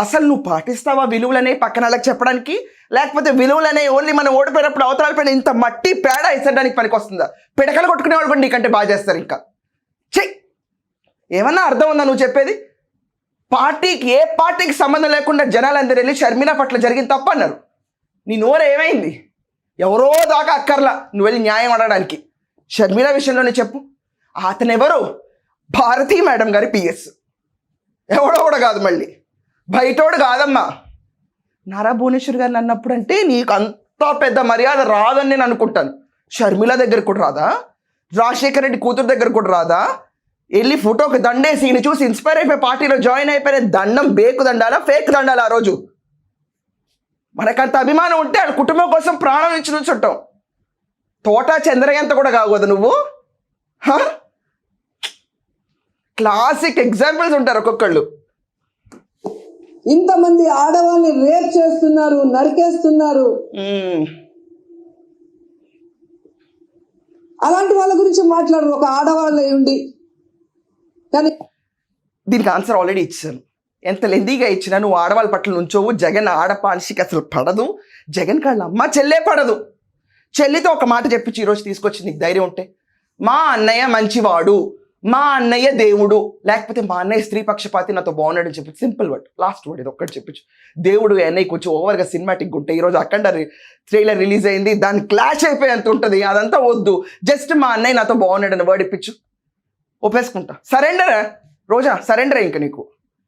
అసలు నువ్వు పాటిస్తావా విలువలనే పక్కన వాళ్ళకి చెప్పడానికి? లేకపోతే విలువలనే ఓన్లీ మనం ఓడిపోయినప్పుడు అవతల పైన ఇంత మట్టి పేడ ఇచ్చడానికి పనికి వస్తుందా పిడకలు కొట్టుకునే వాళ్ళు కూడా నీకంటే బాగా చేస్తారు ఇంకా. చెయ్ ఏమన్నా అర్థం ఉందా నువ్వు చెప్పేది? పార్టీకి ఏ పార్టీకి సంబంధం లేకుండా జనాలందరూ వెళ్ళి షర్మిల పట్ల జరిగిన తప్ప అన్నారు. నీ నోరు ఏమైంది? ఎవరో దాకా అక్కర్లా నువ్వు వెళ్ళి న్యాయం అడగడానికి. షర్మిల విషయంలోనే చెప్పు. అతనెవరు? భారతీ మేడం గారి పిఎస్ ఎవడో కూడా కాదు మళ్ళీ. బయటోడు కాదమ్మా. నారా భువనేశ్వర్ గారిని అన్నప్పుడు అంటే నీకు అంత పెద్ద మర్యాద రాదని నేను అనుకుంటాను. షర్మిల దగ్గర కూడా రాదా? రాజశేఖర రెడ్డి కూతురు దగ్గర కూడా రాదా? వెళ్ళి ఫోటోకి దండేసి ఈయన చూసి ఇన్స్పైర్ అయిపోయి పార్టీలో జాయిన్ అయిపోయిన దండం బేకు దండాలా ఫేక్ దండాలా ఆ రోజు? మనకంత అభిమానం ఉంటే ఆ కుటుంబం కోసం ప్రాణం ఇచ్చి నుంచుంటాం. తోట చంద్రయంత కూడా కాకూడదు నువ్వు? హ? క్లాసిక్ ఎగ్జాంపుల్స్ ఉంటారు ఒక్కొక్కళ్ళు. ఇంతమంది ఆడవాళ్ళని రేప్ చేస్తున్నారు నరికేస్తున్నారు. అలాంటి వాళ్ళ గురించి మాట్లాడరు. ఒక ఆడవాళ్ళ ఉండి. కానీ దీనికి ఆన్సర్ ఆల్రెడీ ఇచ్చాను ఎంత లెందీగా ఇచ్చినా నువ్వు ఆడవాళ్ళ పట్ల నుంచోవు. జగన్ ఆడపానిషికి అసలు పడదు. జగన్ కాళ్ళ అమ్మ చెల్లే పడదు. చెల్లితో ఒక మాట చెప్పించి ఈరోజు తీసుకొచ్చి నీకు ధైర్యం ఉంటే. మా అన్నయ్య మంచివాడు. మా అన్నయ్య దేవుడు లేకపోతే మా అన్నయ్య స్త్రీ పక్షపాతి నాతో బాగున్నాడు అని చెప్పి సింపుల్ వర్డ్ లాస్ట్ వర్డ్ ఇది ఒక్కటి చెప్పించు దేవుడు అన్నయ్య కొంచెం ఓవర్గా సినిమాటిక్ ఉంటే ఈరోజు అక్కడ ట్రైలర్ రిలీజ్ అయింది. దాని క్లాష్ అయిపోయేంత ఉంటుంది. అదంతా వద్దు. జస్ట్ మా అన్నయ్య నాతో బాగున్నాడు అని వర్డ్ ఇప్పించు. ఒప్పేసుకుంటా. సరెండర్ రోజా సరెండర్ ఇంక నీకు.